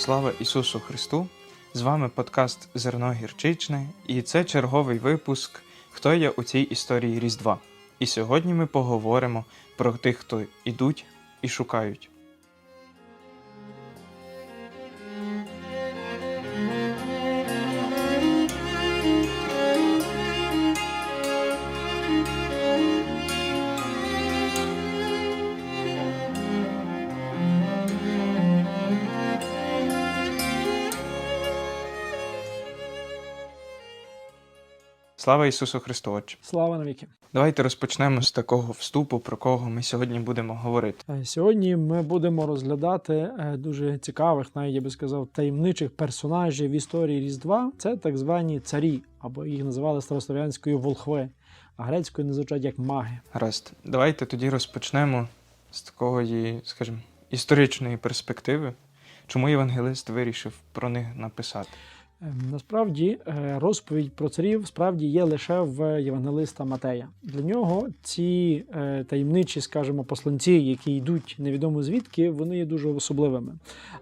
Слава Ісусу Христу! З вами подкаст Зерно Гірчичне, і це черговий випуск Хто є у цій історії Різдва. І сьогодні ми поговоримо про тих, хто ідуть і шукають. Слава Ісусу Христу! Отче! Слава навіки. Давайте розпочнемо з такого вступу, про кого ми сьогодні будемо говорити. Е, Сьогодні ми будемо розглядати е, дуже цікавих, навіть я би сказав, таємничих персонажів в історії Різдва. Це так звані царі, або їх називали старослов'янською волхви, а грецькою називають як маги. Гаразд, давайте тоді розпочнемо з такої, скажімо, історичної перспективи. Чому євангелист вирішив про них написати? Е, Насправді е, розповідь про царів справді є лише в євангелиста Матея. Для нього ці е, таємничі, скажімо, посланці, які йдуть невідомо звідки, вони є дуже особливими.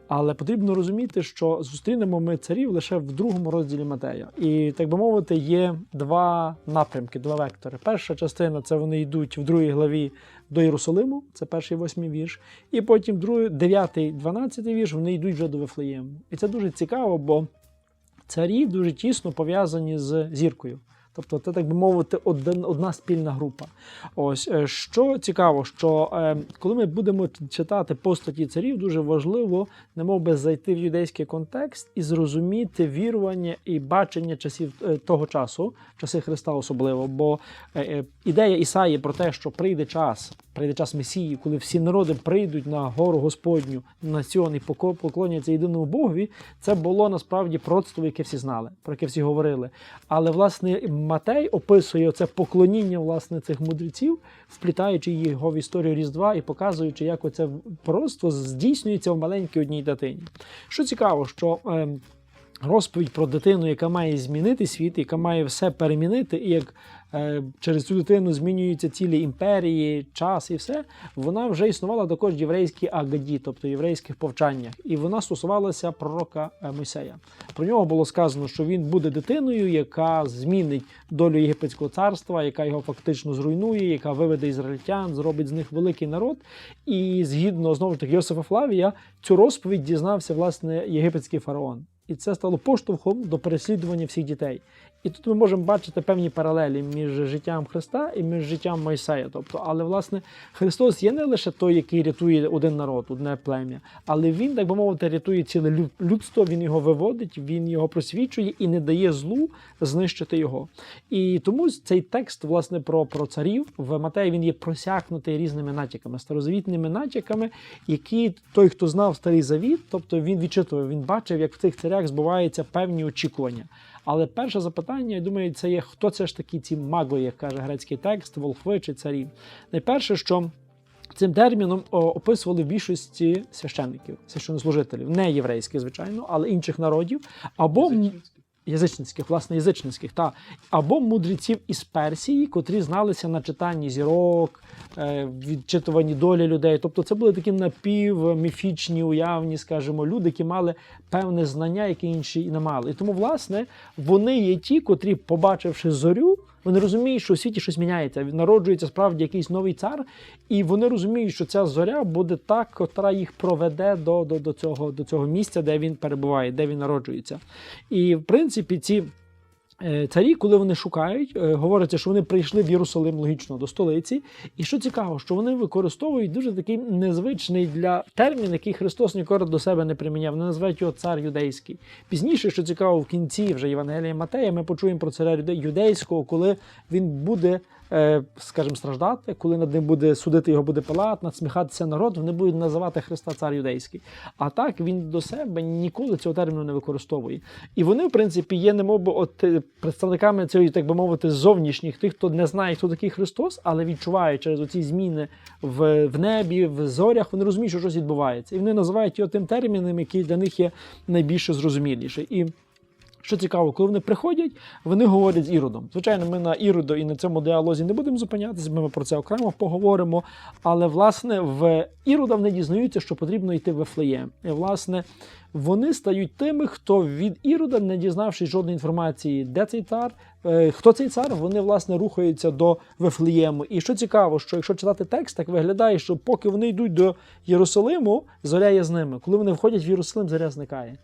Але потрібно розуміти, що зустрінемо ми царів лише в другому розділі Матея. І так би мовити, є два напрямки, два вектори. Перша частина це вони йдуть в другій главі до Єрусалиму, це перший восьмий вірш, і потім другий, дев'ятий, дванадцятий вірш, вони йдуть вже до Вифлеєму. І це дуже цікаво, бо царі дуже тісно пов'язані з зіркою. Тобто, це, так би мовити, один, одна спільна група. Ось е, що цікаво, що е, коли ми будемо читати постаті царів, дуже важливо немов би зайти в юдейський контекст і зрозуміти вірування і бачення часів е, того часу, часи Христа особливо. Бо е, е, ідея Ісаї про те, що прийде час, прийде час Месії, коли всі народи прийдуть на гору Господню на Сіон і поклоняться єдиному Богові, це було насправді пророцтво, яке всі знали, про яке всі говорили. Але власне Матей описує це поклоніння власне цих мудреців, вплітаючи його в історію Різдва і показуючи, як оце пророцтво здійснюється в маленькій одній дитині. Що цікаво, що ем, розповідь про дитину, яка має змінити світ, яка має все перемінити, і як через цю дитину змінюються цілі імперії, час і все, вона вже існувала також в єврейській агаді, тобто єврейських повчаннях, і вона стосувалася пророка е, Мойсея. Про нього було сказано, що він буде дитиною, яка змінить долю єгипетського царства, яка його фактично зруйнує, яка виведе ізраїльтян, зробить з них великий народ. І згідно знову ж таки Йосифа Флавія, цю розповідь дізнався власне єгипетський фараон. І це стало поштовхом до переслідування всіх дітей. І тут ми можемо бачити певні паралелі між життям Христа і між життям Мойсея. Тобто, але власне Христос є не лише той, який рятує один народ, одне плем'я, але він, так би мовити, рятує ціле людство. Він його виводить, він його просвічує і не дає злу знищити його. І тому цей текст, власне, про, про царів в Матеї він є просякнутий різними натяками, старозавітними натяками, які той, хто знав старий завіт, тобто він відчитував, він бачив, як в цих царях збуваються певні очікування. Але перше запитання, я думаю, це є хто це ж такі ці маго, як каже грецький текст, волхви чи царі. Найперше, що цим терміном описували в більшості священників, священнослужителів, не єврейських, звичайно, але інших народів, або язичницьких, власне, язичницьких, та або мудреців із Персії, котрі зналися на читанні зірок, е, відчитуванні долі людей. Тобто, це були такі напівміфічні, уявні, скажімо, люди, які мали певне знання, яке інші і не мали. І тому, власне, вони є ті, котрі, побачивши зорю, вони розуміють, що у світі щось міняється. Народжується справді якийсь новий цар, і вони розуміють, що ця зоря буде та, котра їх проведе до, до, до, цього, до цього місця, де він перебуває, де він народжується. І в принципі, ці. Е, Царі, коли вони шукають, е, говориться, що вони прийшли в Єрусалим логічно до столиці. І що цікаво, що вони використовують дуже такий незвичний для термін, який Христос ніколи до себе не приміняв. Вони називають його цар юдейський. Пізніше, що цікаво, в кінці вже Євангелія Матея, ми почуємо про царя юдейського, коли він буде, е, скажімо, страждати, коли над ним буде судити його буде Пилат, надсміхатися народ, вони будуть називати Христа цар юдейський. А так він до себе ніколи цього терміну не використовує. І вони, в принципі, є немовби от представниками цієї, так би мовити, зовнішніх тих, хто не знає, хто такий Христос, але відчуває через оці зміни в, в небі, в зорях, вони розуміють, що щось відбувається. І вони називають його тим терміном, який для них є найбільше зрозуміліший. І Що цікаво, коли вони приходять, вони говорять з Іродом. Звичайно, ми на Іродо і на цьому діалозі не будемо зупинятися, ми про це окремо поговоримо. Але власне в Ірода вони дізнаються, що потрібно йти в Вифлеєм. І власне вони стають тими, хто від Ірода, не дізнавшись жодної інформації, де цей цар, е, хто цей цар, вони власне рухаються до Вифлеєму. І що цікаво, що якщо читати текст, так виглядає, що поки вони йдуть до Єрусалиму, зоря є з ними. Коли вони входять в Єрусалим, зоря зникає.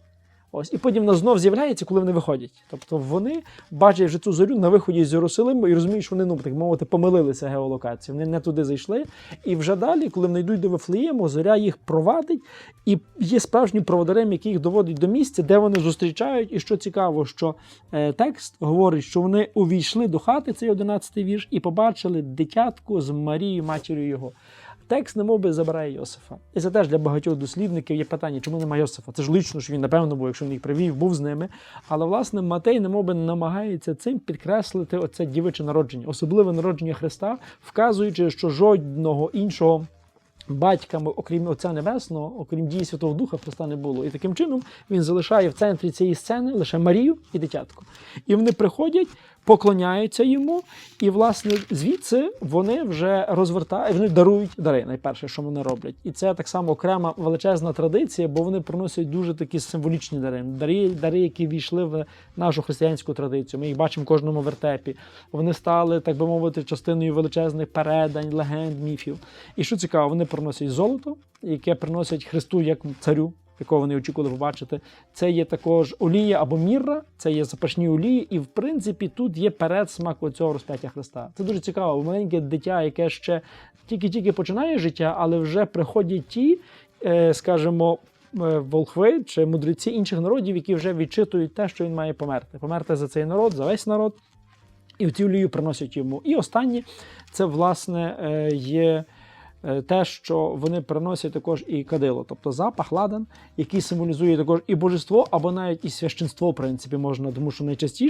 Ось і потім вона знов з'являється, коли вони виходять. Тобто вони бачать вже цю зорю на виході з Єрусалиму і розуміють, що вони, ну так мовити, помилилися геолокацією. Вони не туди зайшли. І вже далі, коли вони йдуть до Вифлеєму, зоря їх провадить і є справжнім проводарем, який їх доводить до місця, де вони зустрічають. І що цікаво, що е, текст говорить, що вони увійшли до хати, цей 11-й вірш, і побачили дитятку з Марією, матір'ю його. Текст немов би забирає Йосифа. І це теж для багатьох дослідників є питання, чому немає Йосифа? Це ж лично, що він, напевно, був, якщо він їх привів, був з ними. Але власне Матей немов би намагається цим підкреслити оце дівиче народження, особливе народження Христа, вказуючи, що жодного іншого. Батьками, окрім Отця Небесного, окрім дії Святого Духа, Христа не було. І таким чином він залишає в центрі цієї сцени лише Марію і дитятку. І вони приходять, поклоняються йому, і, власне, звідси вони вже розвертають, вони дарують дари, найперше, що вони роблять. І це так само окрема величезна традиція, бо вони приносять дуже такі символічні дари. Дари, дари, які війшли в нашу християнську традицію. Ми їх бачимо в кожному вертепі. Вони стали, так би мовити, частиною величезних передань, легенд, міфів. І що цікаво, вони приносять золото, яке приносять Христу як царю. Якого вони очікували побачити, це є також олія або мірра, це є запашні олії, і в принципі тут є передсмак цього розп'яття Христа. Це дуже цікаво. Маленьке дитя, яке ще тільки-тільки починає життя, але вже приходять ті, е, скажімо, е, волхви чи мудреці інших народів, які вже відчитують те, що він має померти. Померти за цей народ, за весь народ. І в цю олію приносять йому. І останнє це власне е, є те, що вони приносять також і кадило, тобто запах ладан, який символізує також і божество, або навіть і священство, в принципі, можна, тому що найчастіше.